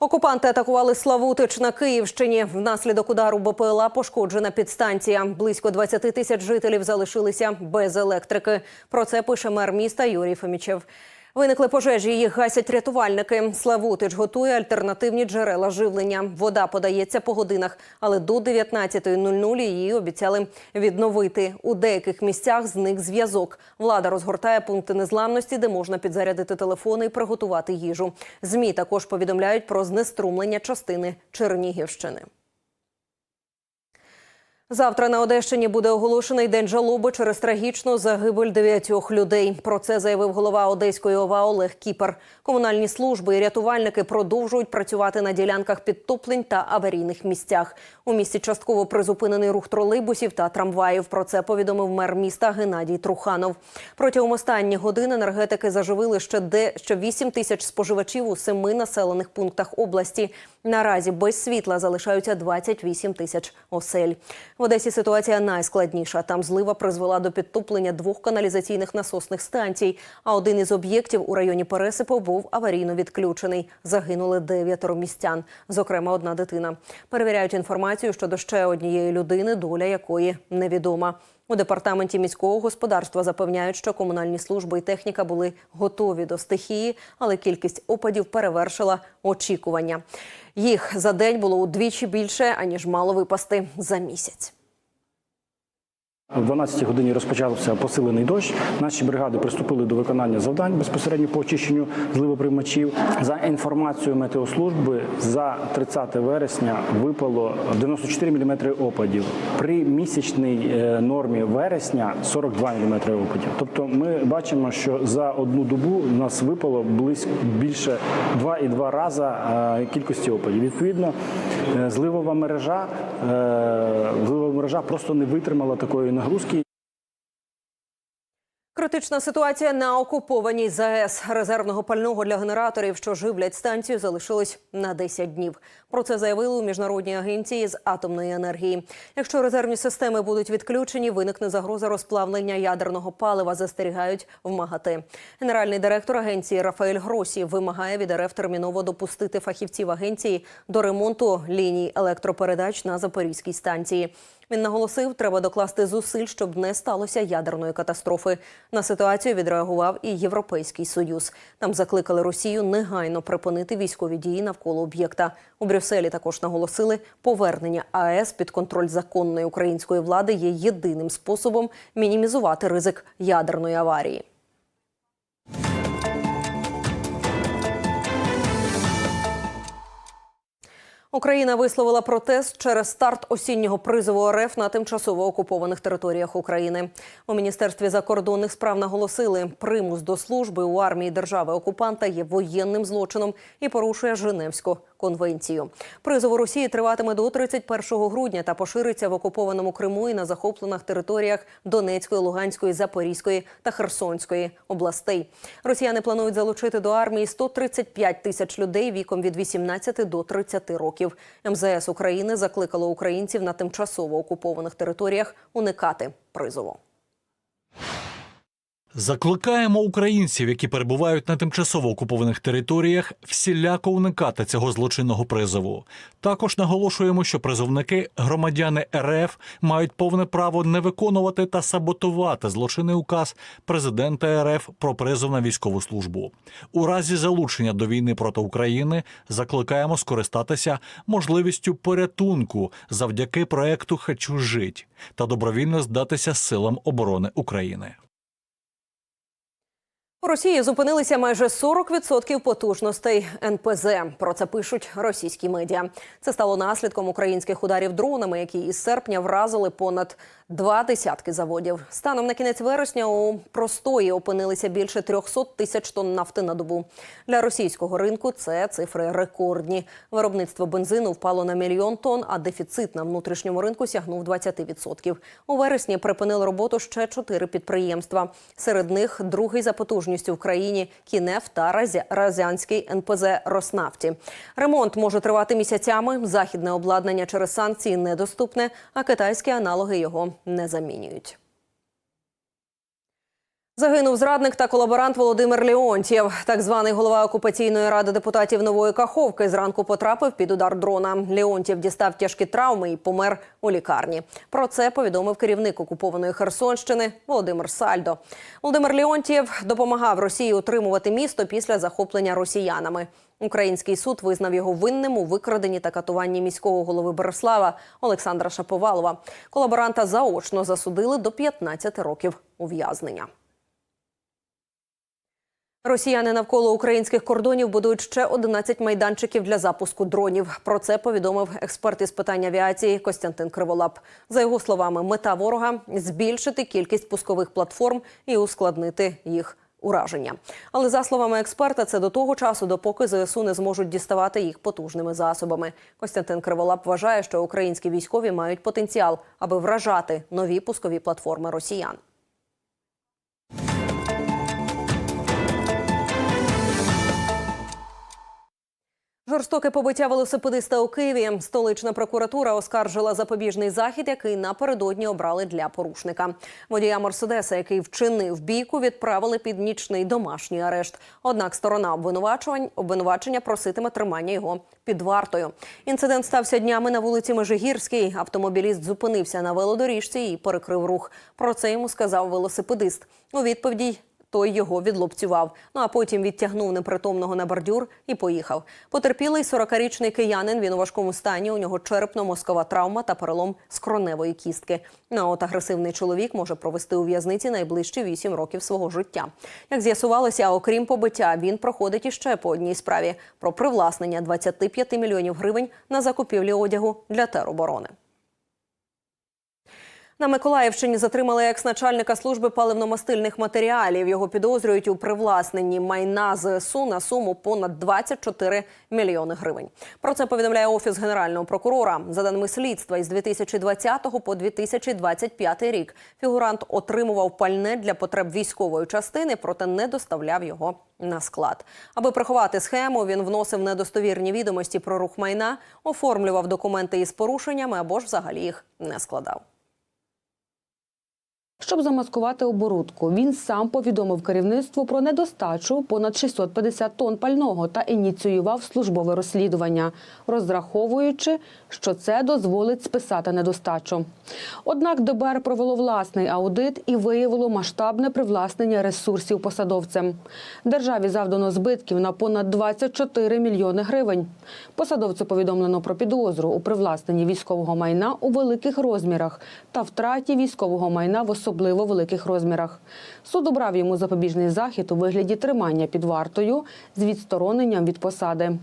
Окупанти атакували Славутич на Київщині. Внаслідок удару БПЛА пошкоджена підстанція. Близько 20 тисяч жителів залишилися без електрики. Про це пише мер міста Юрій Фомічев. Виникли пожежі, їх гасять рятувальники. Славутич готує альтернативні джерела живлення. Вода подається по годинах, але до 19.00 її обіцяли відновити. У деяких місцях зник зв'язок. Влада розгортає пункти незламності, де можна підзарядити телефони і приготувати їжу. Змі також повідомляють про знеструмлення частини Чернігівщини. Завтра на Одещині буде оголошений день жалоби через трагічну загибель дев'ятьох людей. Про це заявив голова Одеської ОВА Олег Кіпер. Комунальні служби і рятувальники продовжують працювати на ділянках підтоплень та аварійних місцях. У місті частково призупинений рух тролейбусів та трамваїв. Про це повідомив мер міста Геннадій Труханов. Протягом останніх годин енергетики заживили ще де ще 8 тисяч споживачів у семи населених пунктах області. Наразі без світла залишаються 28 тисяч осель. В Одесі ситуація найскладніша. Там злива призвела до підтоплення двох каналізаційних насосних станцій. А один із об'єктів у районі Пересипу був аварійно відключений. Загинули дев'ятеро містян, зокрема одна дитина. Перевіряють інформацію щодо ще однієї людини, доля якої невідома. У департаменті міського господарства запевняють, що комунальні служби і техніка були готові до стихії, але кількість опадів перевершила очікування. Їх за день було удвічі більше аніж мало випасти за місяць. О 12 годині розпочався посилений дощ. Наші бригади приступили до виконання завдань безпосередньо по очищенню зливоприймачів. За інформацією метеослужби, за 30 вересня випало 94 мм опадів. При місячній е, нормі вересня 42 мм опадів. Тобто ми бачимо, що за одну добу у нас випало близько більше 2,2 рази е, кількості опадів. Відповідно, е, зливова мережа, зливова мережа просто не витримала такої нагрузки. Критична ситуація на окупованій ЗАЕС. Резервного пального для генераторів, що живлять станцію, залишилось на 10 днів. Про це заявили у міжнародній агенції з атомної енергії. Якщо резервні системи будуть відключені, виникне загроза розплавлення ядерного палива. Застерігають в МАГАТЕ. Генеральний директор агенції Рафаель Гросі вимагає від РФ терміново допустити фахівців агенції до ремонту ліній електропередач на Запорізькій станції. Він наголосив, треба докласти зусиль, щоб не сталося ядерної катастрофи. На ситуацію відреагував і Європейський союз. Там закликали Росію негайно припинити військові дії навколо об'єкта. У Брюсселі також наголосили, повернення АЕС під контроль законної української влади є єдиним способом мінімізувати ризик ядерної аварії. Україна висловила протест через старт осіннього призову РФ на тимчасово окупованих територіях України. У міністерстві закордонних справ наголосили, примус до служби у армії держави окупанта є воєнним злочином і порушує Женевську конвенцію. Призов у Росії триватиме до 31 грудня та пошириться в окупованому Криму і на захоплених територіях Донецької, Луганської, Запорізької та Херсонської областей. Росіяни планують залучити до армії 135 тисяч людей віком від 18 до 30 років. МЗС України закликало українців на тимчасово окупованих територіях уникати призову. Закликаємо українців, які перебувають на тимчасово окупованих територіях, всіляко уникати цього злочинного призову. Також наголошуємо, що призовники, громадяни РФ, мають повне право не виконувати та саботувати злочинний указ президента РФ про призов на військову службу. У разі залучення до війни проти України закликаємо скористатися можливістю порятунку завдяки проекту «Хочу жить» та добровільно здатися силам оборони України. У Росії зупинилися майже 40% потужностей НПЗ. Про це пишуть російські медіа. Це стало наслідком українських ударів дронами, які із серпня вразили понад два десятки заводів. Станом на кінець вересня у простої опинилися більше 300 тисяч тонн нафти на добу. Для російського ринку це цифри рекордні. Виробництво бензину впало на мільйон тонн, а дефіцит на внутрішньому ринку сягнув 20%. У вересні припинили роботу ще чотири підприємства. Серед них другий за потужністю в країні Кінеф та Разянський НПЗ Роснафті. Ремонт може тривати місяцями. Західне обладнання через санкції недоступне, а китайські аналоги його не замінюють. Загинув зрадник та колаборант Володимир Леонтьєв. Так званий голова окупаційної ради депутатів Нової Каховки зранку потрапив під удар дрона. Леонтьєв дістав тяжкі травми і помер у лікарні. Про це повідомив керівник окупованої Херсонщини Володимир Сальдо. Володимир Леонтьєв допомагав Росії утримувати місто після захоплення росіянами. Український суд визнав його винним у викраденні та катуванні міського голови Береслава Олександра Шаповалова. Колаборанта заочно засудили до 15 років ув'язнення. Росіяни навколо українських кордонів будують ще 11 майданчиків для запуску дронів. Про це повідомив експерт із питань авіації Костянтин Криволап. За його словами, мета ворога збільшити кількість пускових платформ і ускладнити їх ураження. Але за словами експерта, це до того часу, допоки ЗСУ не зможуть діставати їх потужними засобами. Костянтин Криволап вважає, що українські військові мають потенціал, аби вражати нові пускові платформи росіян. Жорстоке побиття велосипедиста у Києві. Столична прокуратура оскаржила запобіжний захід, який напередодні обрали для порушника. Водія Мерседеса, який вчинив бійку, відправили під нічний домашній арешт. Однак сторона обвинувачувань обвинувачення проситиме тримання його під вартою. Інцидент стався днями на вулиці Межигірській. Автомобіліст зупинився на велодоріжці і перекрив рух. Про це йому сказав велосипедист. У відповіді той його відлупцював. Ну а потім відтягнув непритомного на бордюр і поїхав. Потерпілий 40-річний киянин. Він у важкому стані. У нього черепно-мозкова травма та перелом скроневої кістки. Ну, а от агресивний чоловік може провести у в'язниці найближчі 8 років свого життя. Як з'ясувалося, окрім побиття, він проходить іще по одній справі про привласнення 25 мільйонів гривень на закупівлі одягу для тероборони. На Миколаївщині затримали екс-начальника служби паливно-мастильних матеріалів. Його підозрюють у привласненні майна ЗСУ на суму понад 24 мільйони гривень. Про це повідомляє офіс генерального прокурора. За даними слідства, із 2020 по 2025 рік фігурант отримував пальне для потреб військової частини, проте не доставляв його на склад. Аби приховати схему, він вносив недостовірні відомості про рух майна, оформлював документи із порушеннями або ж взагалі їх не складав. Щоб замаскувати оборудку, він сам повідомив керівництву про недостачу понад 650 тонн пального та ініціював службове розслідування, розраховуючи, що це дозволить списати недостачу. Однак ДБР провело власний аудит і виявило масштабне привласнення ресурсів посадовцем. Державі завдано збитків на понад 24 мільйони гривень. Посадовцю повідомлено про підозру у привласненні військового майна у великих розмірах та втраті військового майна в особливо великих розмірах. Суд обрав йому запобіжний захід у вигляді тримання під вартою з відстороненням від посади.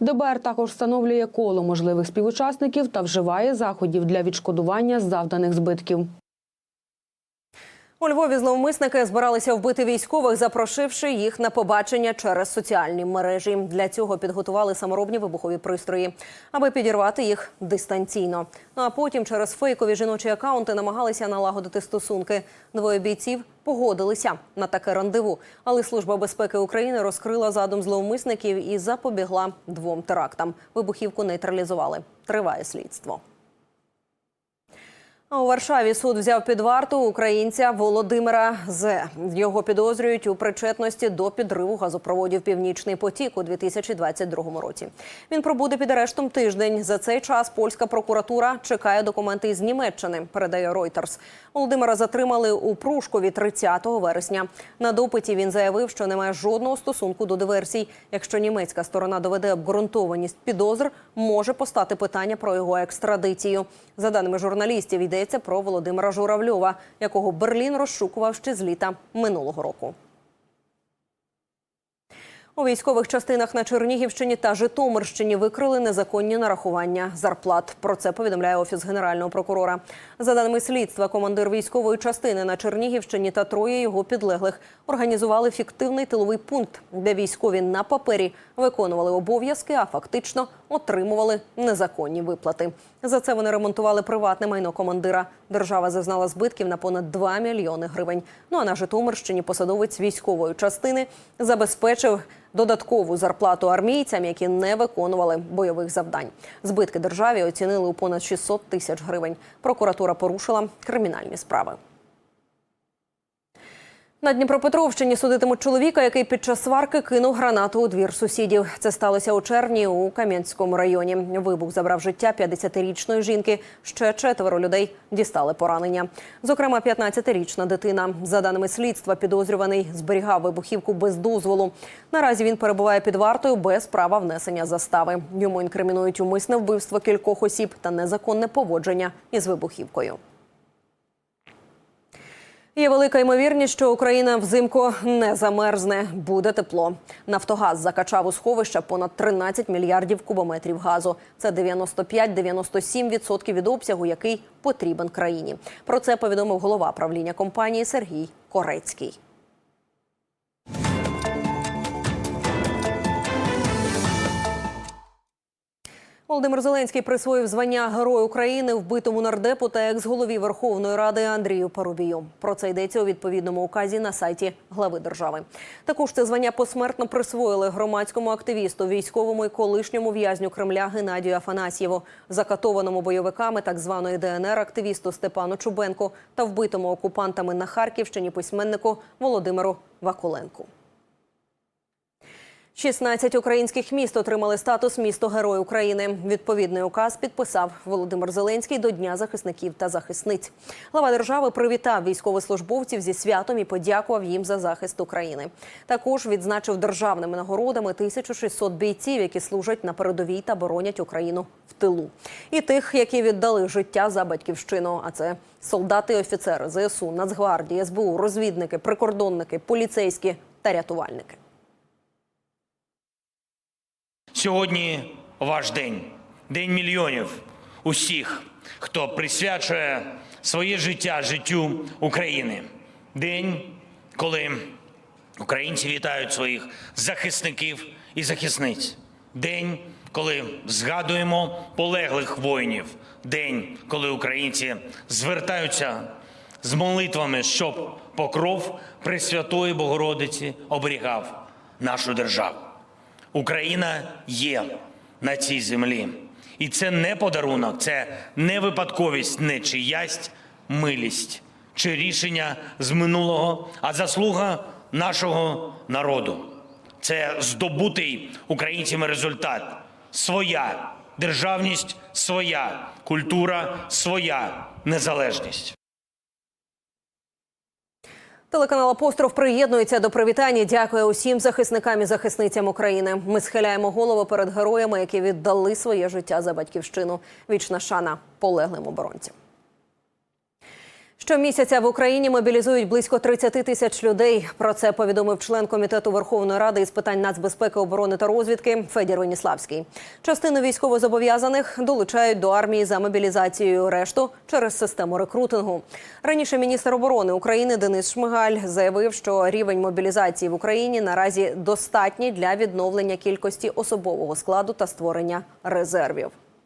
ДБР також встановлює коло можливих співучасників та вживає заходів для відшкодування завданих збитків. У Львові зловмисники збиралися вбити військових, запрошивши їх на побачення через соціальні мережі. Для цього підготували саморобні вибухові пристрої, аби підірвати їх дистанційно. Ну а потім через фейкові жіночі акаунти намагалися налагодити стосунки. Двоє бійців погодилися на таке рандеву, але служба безпеки України розкрила задум зловмисників і запобігла двом терактам. Вибухівку нейтралізували. Триває слідство. У Варшаві суд взяв під варту українця Володимира З. Його підозрюють у причетності до підриву газопроводів Північний потік у 2022 році. Він пробуде під арештом тиждень. За цей час польська прокуратура чекає документи із Німеччини. Передає Reuters. Володимира затримали у Прушкові 30 вересня. На допиті він заявив, що не має жодного стосунку до диверсій. Якщо німецька сторона доведе обґрунтованість підозр, може постати питання про його екстрадицію. За даними журналістів, йдеться про Володимира Журавльова, якого Берлін розшукував ще з літа минулого року. У військових частинах на Чернігівщині та Житомирщині викрили незаконні нарахування зарплат. Про це повідомляє офіс генерального прокурора. За даними слідства, командир військової частини на Чернігівщині та троє його підлеглих організували фіктивний тиловий пункт, де військові на папері виконували обов'язки, а фактично отримували незаконні виплати. За це вони ремонтували приватне майно командира. Держава зазнала збитків на понад 2 мільйони гривень. Ну а на Житомирщині посадовець військової частини забезпечив додаткову зарплату армійцям, які не виконували бойових завдань. Збитки державі оцінили у понад 600 тисяч гривень. Прокуратура порушила кримінальні справи. На Дніпропетровщині судитимуть чоловіка, який під час сварки кинув гранату у двір сусідів. Це сталося у червні у Кам'янському районі. Вибух забрав життя 50-річної жінки. Ще четверо людей дістали поранення. Зокрема, 15-річна дитина. За даними слідства, підозрюваний зберігав вибухівку без дозволу. Наразі він перебуває під вартою без права внесення застави. Йому інкримінують умисне вбивство кількох осіб та незаконне поводження із вибухівкою. Є велика ймовірність, що Україна взимку не замерзне. Буде тепло. Нафтогаз закачав у сховища понад 13 мільярдів кубометрів газу. Це 95-97% від обсягу, який потрібен країні. Про це повідомив голова правління компанії Сергій Корецький. Володимир Зеленський присвоїв звання Герой України вбитому нардепу та екс-голові Верховної Ради Андрію Парубію. Про це йдеться у відповідному указі на сайті глави держави. Також це звання посмертно присвоїли громадському активісту, військовому і колишньому в'язню Кремля Геннадію Афанасьєву, закатованому бойовиками так званої ДНР активісту Степану Чубенку та вбитому окупантами на Харківщині письменнику Володимиру Вакуленку. 16 українських міст отримали статус місто Герой України. Відповідний указ підписав Володимир Зеленський до Дня захисників та захисниць. Глава держави привітав військовослужбовців зі святом і подякував їм за захист України. Також відзначив державними нагородами 1600 бійців, які служать на передовій та боронять Україну в тилу, і тих, які віддали життя за батьківщину. А це солдати, і офіцери ЗСУ, Нацгвардії, СБУ, розвідники, прикордонники, поліцейські та рятувальники. Сьогодні ваш день, день мільйонів усіх, хто присвячує своє життя життю України. День, коли українці вітають своїх захисників і захисниць. День, коли згадуємо полеглих воїнів. День, коли українці звертаються з молитвами, щоб покров Пресвятої Богородиці оберігав нашу державу. Україна є на цій землі. І це не подарунок, це не випадковість, не чиясь милість чи рішення з минулого, а заслуга нашого народу. Це здобутий українцями результат. Своя державність, своя культура, своя незалежність. Телеканал Апостроф приєднується до привітання. Дякує усім захисникам і захисницям України. Ми схиляємо голову перед героями, які віддали своє життя за батьківщину. Вічна шана полеглим оборонцям. Щомісяця в Україні мобілізують близько 30 тисяч людей. Про це повідомив член комітету Верховної Ради із питань нацбезпеки, оборони та розвідки Федір Веніславський. Частину військовозобов'язаних долучають до армії за мобілізацією. Решту через систему рекрутингу. Раніше міністр оборони України Денис Шмигаль заявив, що рівень мобілізації в Україні наразі достатній для відновлення кількості особового складу та створення резервів.